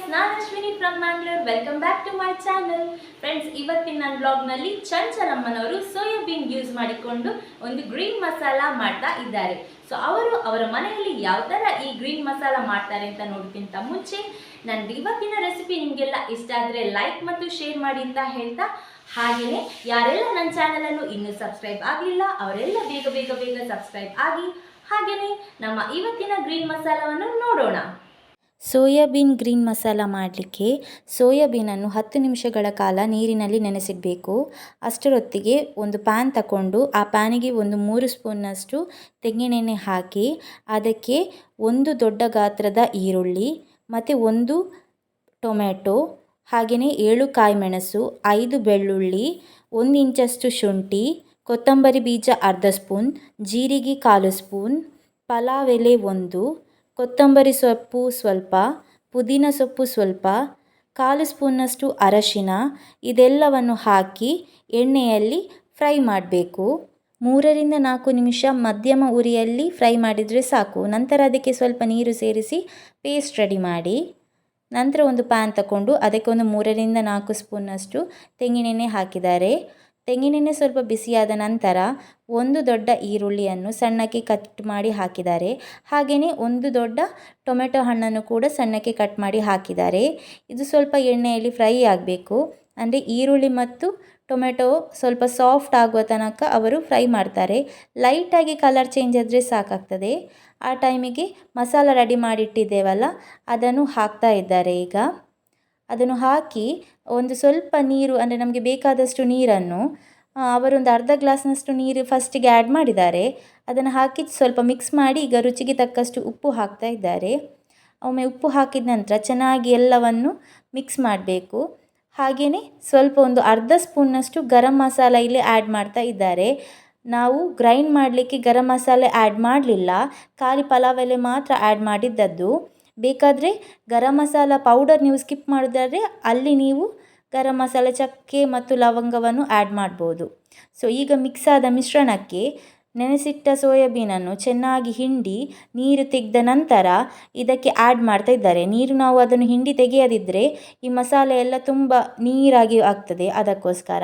Guys ನಾನು Ashwini from Mangalore welcome back to my channel friends ಇವತ್ತಿನ ನನ್ನ ಬ್ಲಾಗ್ನಲ್ಲಿ ಚಂಚಲಮ್ಮನವರು soybean use ಮಾಡಿಕೊಂಡು ಒಂದು ಗ್ರೀನ್ ಮಸಾಲ ಮಾಡ್ತಾ ಇದ್ದಾರೆ. ಸೊ ಅವರು ಅವರ ಮನೆಯಲ್ಲಿ ಯಾವ ಥರ ಈ ಗ್ರೀನ್ ಮಸಾಲ ಮಾಡ್ತಾರೆ ಅಂತ ನೋಡ್ಕಿಂತ ಮುಂಚೆ ನನ್ನ ಇವತ್ತಿನ ರೆಸಿಪಿ ನಿಮಗೆಲ್ಲ ಇಷ್ಟ ಆದರೆ ಲೈಕ್ ಮತ್ತು ಶೇರ್ ಮಾಡಿ ಅಂತ ಹೇಳ್ತಾ, ಹಾಗೆಯೇ ಯಾರೆಲ್ಲ ನನ್ನ ಚಾನಲನ್ನು ಇನ್ನೂ ಸಬ್ಸ್ಕ್ರೈಬ್ ಆಗಲಿಲ್ಲ ಅವರೆಲ್ಲ ಬೇಗ ಬೇಗ ಬೇಗ ಸಬ್ಸ್ಕ್ರೈಬ್ ಆಗಿ, ಹಾಗೆಯೇ ನಮ್ಮ ಇವತ್ತಿನ ಗ್ರೀನ್ ಮಸಾಲವನ್ನು ನೋಡೋಣ. ಸೋಯಾಬೀನ್ ಗ್ರೀನ್ ಮಸಾಲ ಮಾಡಲಿಕ್ಕೆ ಸೋಯಾಬೀನನ್ನು ಹತ್ತು ನಿಮಿಷಗಳ ಕಾಲ ನೀರಿನಲ್ಲಿ ನೆನೆಸಿಡಬೇಕು. ಅಷ್ಟರೊತ್ತಿಗೆ ಒಂದು ಪ್ಯಾನ್ ತಗೊಂಡು ಆ ಪ್ಯಾನಿಗೆ ಒಂದು ಮೂರು ಸ್ಪೂನ್ನಷ್ಟು ತೆಂಗಿನೆಣ್ಣೆ ಹಾಕಿ, ಅದಕ್ಕೆ ಒಂದು ದೊಡ್ಡ ಗಾತ್ರದ ಈರುಳ್ಳಿ, ಮತ್ತು ಒಂದು ಟೊಮೆಟೊ ಹಾಗೆಯೇ ಏಳು ಕಾಯಿಮೆಣಸು ಐದು ಬೆಳ್ಳುಳ್ಳಿ, ಒಂದು ಇಂಚಷ್ಟು ಶುಂಠಿ, ಕೊತ್ತಂಬರಿ ಬೀಜ ಅರ್ಧ ಸ್ಪೂನ್, ಜೀರಿಗೆ ಕಾಲು ಸ್ಪೂನ್, ಪಲಾವ್ ಎಲೆ ಒಂದು ಕೊತ್ತಂಬರಿ ಸೊಪ್ಪು ಸ್ವಲ್ಪ, ಪುದೀನ ಸೊಪ್ಪು ಸ್ವಲ್ಪ, ಕಾಲು ಸ್ಪೂನ್ನಷ್ಟು ಅರಶಿನ, ಇದೆಲ್ಲವನ್ನು ಹಾಕಿ ಎಣ್ಣೆಯಲ್ಲಿ ಫ್ರೈ ಮಾಡಬೇಕು. ಮೂರರಿಂದ ನಾಲ್ಕು ನಿಮಿಷ ಮಧ್ಯಮ ಉರಿಯಲ್ಲಿ ಫ್ರೈ ಮಾಡಿದರೆ ಸಾಕು. ನಂತರ ಅದಕ್ಕೆ ಸ್ವಲ್ಪ ನೀರು ಸೇರಿಸಿ ಪೇಸ್ಟ್ ರೆಡಿ ಮಾಡಿ. ನಂತರ ಒಂದು ಪ್ಯಾನ್ ತಗೊಂಡು ಅದಕ್ಕೆ ಒಂದು ಮೂರರಿಂದ ನಾಲ್ಕು ಸ್ಪೂನ್ನಷ್ಟು ತೆಂಗಿನೆಣ್ಣೆ ಹಾಕಿದ್ದಾರೆ. ತೆಂಗಿನೆಣ್ಣೆ ಸ್ವಲ್ಪ ಬಿಸಿಯಾದ ನಂತರ ಒಂದು ದೊಡ್ಡ ಈರುಳ್ಳಿಯನ್ನು ಸಣ್ಣಕ್ಕೆ ಕಟ್ ಮಾಡಿ ಹಾಕಿದ್ದಾರೆ. ಹಾಗೆಯೇ ಒಂದು ದೊಡ್ಡ ಟೊಮೆಟೊ ಹಣ್ಣನ್ನು ಕೂಡ ಸಣ್ಣಕ್ಕೆ ಕಟ್ ಮಾಡಿ ಹಾಕಿದ್ದಾರೆ. ಇದು ಸ್ವಲ್ಪ ಎಣ್ಣೆಯಲ್ಲಿ ಫ್ರೈ ಆಗಬೇಕು. ಅಂದರೆ ಈರುಳ್ಳಿ ಮತ್ತು ಟೊಮೆಟೊ ಸ್ವಲ್ಪ ಸಾಫ್ಟ್ ಆಗುವ ತನಕ ಅವರು ಫ್ರೈ ಮಾಡ್ತಾರೆ. ಲೈಟಾಗಿ ಕಲರ್ ಚೇಂಜ್ ಆದರೆ ಸಾಕಾಗ್ತದೆ. ಆ ಟೈಮಿಗೆ ಮಸಾಲ ರೆಡಿ ಮಾಡಿಟ್ಟಿದ್ದೇವಲ್ಲ, ಅದನ್ನು ಹಾಕ್ತಾ ಇದ್ದಾರೆ ಈಗ. ಅದನ್ನು ಹಾಕಿ ಒಂದು ಸ್ವಲ್ಪ ನೀರು, ಅಂದರೆ ನಮಗೆ ಬೇಕಾದಷ್ಟು ನೀರನ್ನು ಅವರೊಂದು ಅರ್ಧ ಗ್ಲಾಸ್ನಷ್ಟು ನೀರು ಫಸ್ಟಿಗೆ ಆ್ಯಡ್ ಮಾಡಿದ್ದಾರೆ. ಅದನ್ನು ಹಾಕಿ ಸ್ವಲ್ಪ ಮಿಕ್ಸ್ ಮಾಡಿ ಈಗ ರುಚಿಗೆ ತಕ್ಕಷ್ಟು ಉಪ್ಪು ಹಾಕ್ತಾ ಇದ್ದಾರೆ. ಒಮ್ಮೆ ಉಪ್ಪು ಹಾಕಿದ ನಂತರ ಚೆನ್ನಾಗಿ ಎಲ್ಲವನ್ನು ಮಿಕ್ಸ್ ಮಾಡಬೇಕು. ಹಾಗೆಯೇ ಸ್ವಲ್ಪ ಒಂದು ಅರ್ಧ ಸ್ಪೂನ್ನಷ್ಟು ಗರಂ ಮಸಾಲ ಇಲ್ಲಿ ಆ್ಯಡ್ ಮಾಡ್ತಾ ಇದ್ದಾರೆ. ನಾವು ಗ್ರೈಂಡ್ ಮಾಡಲಿಕ್ಕೆ ಗರಂ ಮಸಾಲೆ ಆ್ಯಡ್ ಮಾಡಲಿಲ್ಲ. ಖಾಲಿ ಪಲಾವ್ ಎಲೆ ಮಾತ್ರ ಆ್ಯಡ್ ಮಾಡಿದ್ದದ್ದು. ಬೇಕಾದರೆ ಗರಂ ಮಸಾಲ ಪೌಡರ್ ನೀವು ಸ್ಕಿಪ್ ಮಾಡಿದರೆ ಅಲ್ಲಿ ನೀವು ಗರಂ ಮಸಾಲ, ಚಕ್ಕೆ ಮತ್ತು ಲವಂಗವನ್ನು ಆ್ಯಡ್ ಮಾಡ್ಬೋದು. ಸೊ ಈಗ ಮಿಕ್ಸ್ ಆದ ಮಿಶ್ರಣಕ್ಕೆ ನೆನೆಸಿಟ್ಟ ಸೋಯಾಬೀನನ್ನು ಚೆನ್ನಾಗಿ ಹಿಂಡಿ ನೀರು ತೆಗೆದ ನಂತರ ಇದಕ್ಕೆ ಆ್ಯಡ್ ಮಾಡ್ತಾ ಇದ್ದಾರೆ. ನೀರು ನಾವು ಅದನ್ನು ಹಿಂಡಿ ತೆಗೆಯದಿದ್ದರೆ ಈ ಮಸಾಲೆ ಎಲ್ಲ ತುಂಬ ನೀರಾಗಿ ಆಗ್ತದೆ. ಅದಕ್ಕೋಸ್ಕರ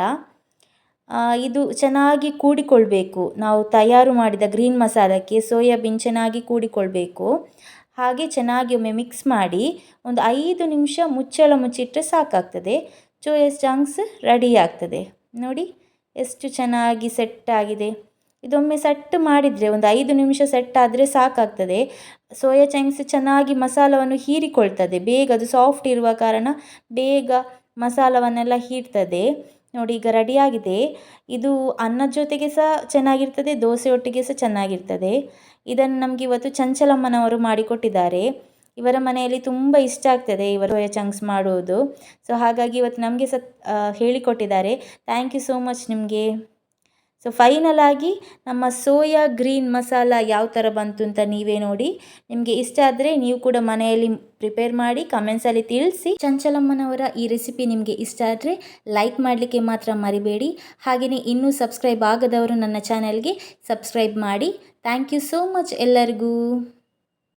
ಇದು ಚೆನ್ನಾಗಿ ಕೂಡಿಕೊಳ್ಬೇಕು. ನಾವು ತಯಾರು ಮಾಡಿದ ಗ್ರೀನ್ ಮಸಾಲಕ್ಕೆ ಸೋಯಾಬೀನ್ ಚೆನ್ನಾಗಿ ಕೂಡಿಕೊಳ್ಬೇಕು. ಹಾಗೆ ಚೆನ್ನಾಗಿ ಒಮ್ಮೆ ಮಿಕ್ಸ್ ಮಾಡಿ ಒಂದು ಐದು ನಿಮಿಷ ಮುಚ್ಚಳ ಮುಚ್ಚಿಟ್ಟರೆ ಸಾಕಾಗ್ತದೆ. ಚೋಯಾ ಚಾಂಗ್ಸ್ ರೆಡಿ ಆಗ್ತದೆ. ನೋಡಿ, ಎಷ್ಟು ಚೆನ್ನಾಗಿ ಸೆಟ್ ಆಗಿದೆ. ಇದೊಮ್ಮೆ ಸೆಟ್ ಮಾಡಿದರೆ ಒಂದು ಐದು ನಿಮಿಷ ಸೆಟ್ ಆದರೆ ಸಾಕಾಗ್ತದೆ. ಸೋಯಾ ಚಾಂಗ್ಸ್ ಚೆನ್ನಾಗಿ ಮಸಾಲವನ್ನು ಹೀರಿಕೊಳ್ತದೆ. ಬೇಗ ಅದು ಸಾಫ್ಟ್ ಇರುವ ಕಾರಣ ಬೇಗ ಮಸಾಲವನ್ನೆಲ್ಲ ಹೀರ್ತದೆ. ನೋಡಿ, ಈಗ ರೆಡಿಯಾಗಿದೆ. ಇದು ಅನ್ನದ ಜೊತೆಗೆ ಸಹ ಚೆನ್ನಾಗಿರ್ತದೆ, ದೋಸೆ ಒಟ್ಟಿಗೆ ಸಹ ಚೆನ್ನಾಗಿರ್ತದೆ. ಇದನ್ನು ನಮಗೆ ಇವತ್ತು ಚಂಚಲಮ್ಮನವರು ಮಾಡಿಕೊಟ್ಟಿದ್ದಾರೆ. ಇವರ ಮನೆಯಲ್ಲಿ ತುಂಬ ಇಷ್ಟ ಆಗ್ತದೆ ಇವರು ಸೋಯಾ ಚಂಕ್ಸ್ ಮಾಡುವುದು. ಸೊ ಹಾಗಾಗಿ ಇವತ್ತು ನಮಗೆ ಸಹ ಹೇಳಿಕೊಟ್ಟಿದ್ದಾರೆ. ಥ್ಯಾಂಕ್ ಯು ಸೋ ಮಚ್ ನಿಮಗೆ. ಸೊ ಫೈನಲ್ ನಮ್ಮ ಸೋಯಾ ಗ್ರೀನ್ ಮಸಾಲ ಯಾವ ಥರ ಬಂತು ಅಂತ ನೀವೇ ನೋಡಿ. ನಿಮಗೆ ಇಷ್ಟ ಆದರೆ ನೀವು ಕೂಡ ಮನೆಯಲ್ಲಿ ಪ್ರಿಪೇರ್ ಮಾಡಿ ಕಮೆಂಟ್ಸಲ್ಲಿ ತಿಳಿಸಿ. ಚಂಚಲಮ್ಮನವರ ಈ ರೆಸಿಪಿ ನಿಮಗೆ ಇಷ್ಟ ಆದರೆ ಲೈಕ್ ಮಾಡಲಿಕ್ಕೆ ಮಾತ್ರ ಮರಿಬೇಡಿ. ಹಾಗೆಯೇ ಇನ್ನೂ ಸಬ್ಸ್ಕ್ರೈಬ್ ಆಗದವರು ನನ್ನ ಚಾನೆಲ್ಗೆ ಸಬ್ಸ್ಕ್ರೈಬ್ ಮಾಡಿ. ಥ್ಯಾಂಕ್ ಯು ಸೋ ಮಚ್ ಎಲ್ಲರಿಗೂ.